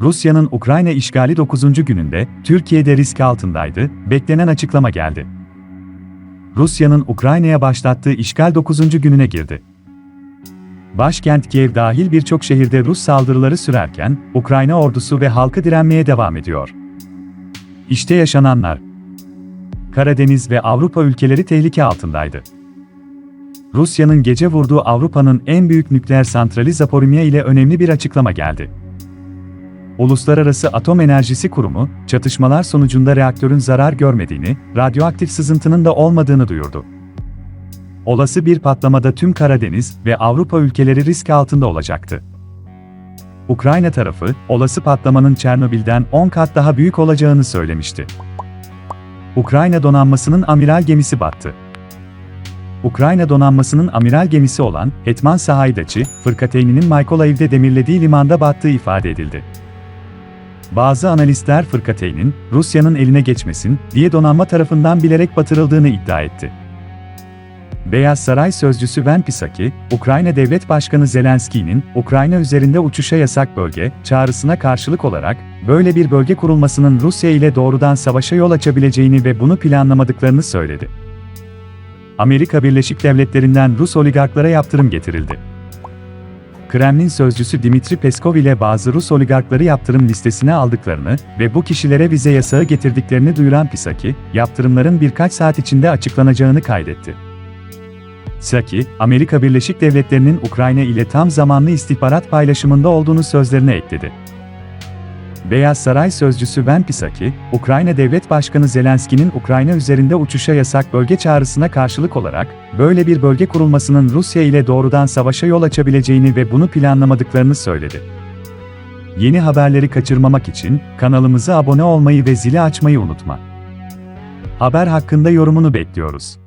Rusya'nın Ukrayna işgali 9. gününde Türkiye'de risk altındaydı, beklenen açıklama geldi. Rusya'nın Ukrayna'ya başlattığı işgal 9. gününe girdi. Başkent Kiev dahil birçok şehirde Rus saldırıları sürerken, Ukrayna ordusu ve halkı direnmeye devam ediyor. İşte yaşananlar. Karadeniz ve Avrupa ülkeleri tehlike altındaydı. Rusya'nın gece vurduğu Avrupa'nın en büyük nükleer santrali Zaporimya ile önemli bir açıklama geldi. Uluslararası Atom Enerjisi Kurumu, çatışmalar sonucunda reaktörün zarar görmediğini, radyoaktif sızıntının da olmadığını duyurdu. Olası bir patlamada tüm Karadeniz ve Avrupa ülkeleri risk altında olacaktı. Ukrayna tarafı, olası patlamanın Çernobil'den 10 kat daha büyük olacağını söylemişti. Ukrayna donanmasının amiral gemisi battı. Ukrayna donanmasının amiral gemisi olan Hetman Sahaydaçı, Fırkateyn'in Mykolaiev'de demirlediği limanda battığı ifade edildi. Bazı analistler Fırkateyn'in Rusya'nın eline geçmesin diye donanma tarafından bilerek batırıldığını iddia etti. Beyaz Saray sözcüsü Ven Psaki, Ukrayna Devlet Başkanı Zelenski'nin Ukrayna üzerinde uçuşa yasak bölge çağrısına karşılık olarak böyle bir bölge kurulmasının Rusya ile doğrudan savaşa yol açabileceğini ve bunu planlamadıklarını söyledi. Amerika Birleşik Devletleri'nden Rus oligarklara yaptırım getirildi. Kremlin sözcüsü Dimitri Peskov ile bazı Rus oligarkları yaptırım listesine aldıklarını ve bu kişilere vize yasağı getirdiklerini duyuran Psaki, yaptırımların birkaç saat içinde açıklanacağını kaydetti. Psaki, Amerika Birleşik Devletleri'nin Ukrayna ile tam zamanlı istihbarat paylaşımında olduğunu sözlerine ekledi. Beyaz Saray sözcüsü Ven Psaki, Ukrayna Devlet Başkanı Zelenski'nin Ukrayna üzerinde uçuşa yasak bölge çağrısına karşılık olarak, böyle bir bölge kurulmasının Rusya ile doğrudan savaşa yol açabileceğini ve bunu planlamadıklarını söyledi. Yeni haberleri kaçırmamak için kanalımıza abone olmayı ve zili açmayı unutma. Haber hakkında yorumunu bekliyoruz.